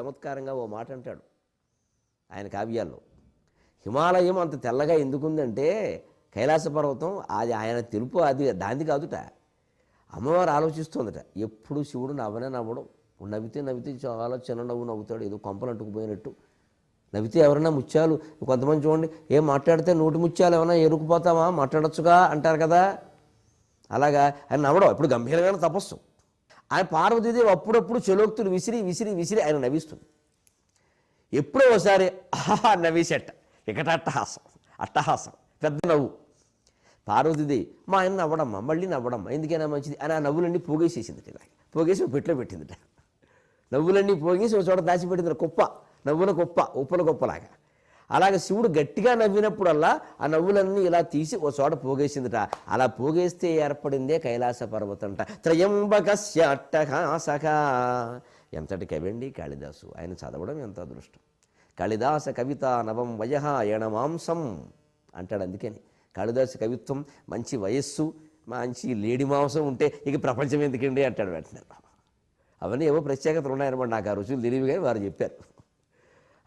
చమత్కారంగా ఓ మాట అంటాడు ఆయన కావ్యాల్లో. హిమాలయం అంత తెల్లగా ఎందుకుందంటే కైలాస పర్వతం అది ఆయన తెలుపు అది దాంది కాదుట. అమ్మవారు ఆలోచిస్తుందట ఎప్పుడు శివుడు నవ్వనే నవ్వడం నవ్వితే నవ్వితే చాలా చిన్న నవ్వు నవ్వుతాడు ఏదో కొంపలు అంటుకుపోయినట్టు. నవ్వితే ఎవరైనా ముత్యాలు కొంతమంది చూడండి ఏం మాట్లాడితే నోటి ముత్యాలు ఏమైనా ఎరుకుపోతామా? మాట్లాడొచ్చుగా అంటారు కదా. అలాగా ఆయన నవ్వడం ఇప్పుడు గంభీరమైన తపస్సు. ఆయన పార్వతీదేవి అప్పుడప్పుడు చెలోక్తులు విసిరి విసిరి విసిరి ఆయన నవ్విస్తుంది. ఎప్పుడో ఒకసారి ఆహా నవ్వేసేట. ఇకట అట్టహాసం అట్టహాసం పెద్ద నవ్వు. పార్వతీదేవి మా ఆయన నవ్వడమ్మా మళ్ళీ నవ్వడమ్మా ఎందుకైనా మంచిది అని ఆ నవ్వులన్నీ పోగేసేసింది ఇలా పోగేసి ఒక పెట్టిందిట. నవ్వులన్నీ పోగేసి ఒక చోట దాచిపెట్టింది కుప్ప నవ్వుల కుప్ప ఉప్పుల కుప్పలాగా. అలాగే శివుడు గట్టిగా నవ్వినప్పుడల్లా ఆ నవ్వులన్నీ ఇలా తీసి ఓ చోట పోగేసిందిట. అలా పోగేస్తే ఏర్పడిందే కైలాస పర్వతంట. త్రయంబకస్య అట్టహాసక. ఎంతటి కవండి కాళిదాసు. ఆయన చదవడం ఎంత అదృష్టం. కాళిదాస కవిత నవం వయహ ఎణమాంసం అంటాడు అందుకని. కాళిదాసు కవిత్వం మంచి వయస్సు మంచి లేడి మాంసం ఉంటే ఇక ప్రపంచం ఎందుకండి అంటాడు వెంటనే. అవన్నీ ఏవో ప్రత్యేకతలు ఉన్నాయన్నమాట. నాకు ఆ రుచులు తెలియదు కానీ వారు చెప్పారు.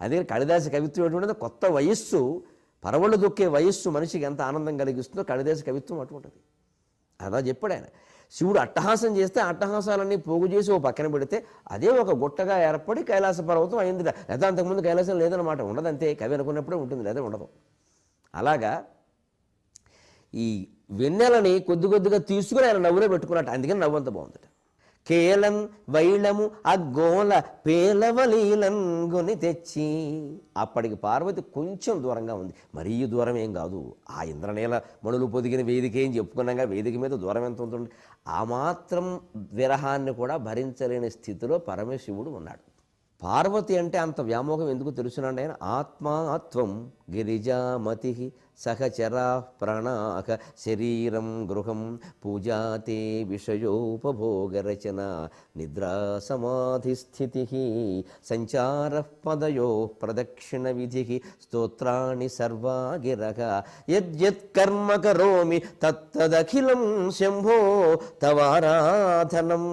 అందుకని కాళిదాసు కవిత్వం అటువంటిది కొత్త వయస్సు పరవళ్ళు దొక్కే వయస్సు మనిషికి ఎంత ఆనందం కలిగిస్తుందో కాళిదాసు కవిత్వం అటువంటిది. అలా చెప్పాడు ఆయన. శివుడు అట్టహాసం చేస్తే అట్టహాసాలన్నీ పోగు చేసి ఓ పక్కన పెడితే అదే ఒక గుట్టగా ఏర్పడి కైలాస పర్వతం అయింది లేదా అంతకుముందు కైలాసం లేదనమాట ఉండదంతే. కవి అనుకున్నప్పుడే ఉంటుంది. లేదా ఉండదు. అలాగా ఈ వెన్నెలని కొద్ది కొద్దిగా తీసుకుని ఆయన నవ్వులో పెట్టుకున్నట్టు. అందుకని నవ్వు అంత బాగుందట. కేలం వైళము అగ్గోల పేలవలీలంగుని తెచ్చి అప్పటికి పార్వతి కొంచెం దూరంగా ఉంది. మరీ దూరం ఏం కాదు. ఆ ఇంద్రనీల మణులు పొదిగిన వేదిక ఏం చెప్పుకున్నాగా వేదిక మీద దూరం ఎంత ఉంటుంది? ఆ మాత్రం విరహాన్ని కూడా భరించలేని స్థితిలో పరమశివుడు ఉన్నాడు. పార్వతి అంటే అంత వ్యామోహం ఎందుకు తెలుసునండి ఆయన? ఆత్మాత్వం గిరిజామతి సహచరా ప్రణాక శరీరం గృహం పూజాతే విషయోపభోగరచన నిద్రా సమాధిస్థితి సంచార పదయో ప్రదక్షిణ విధి స్తోత్రాణి సర్వాగిరక యద్యత్కర్మ కరోమి తత్తదఖిలం శంభో తవారాధనం.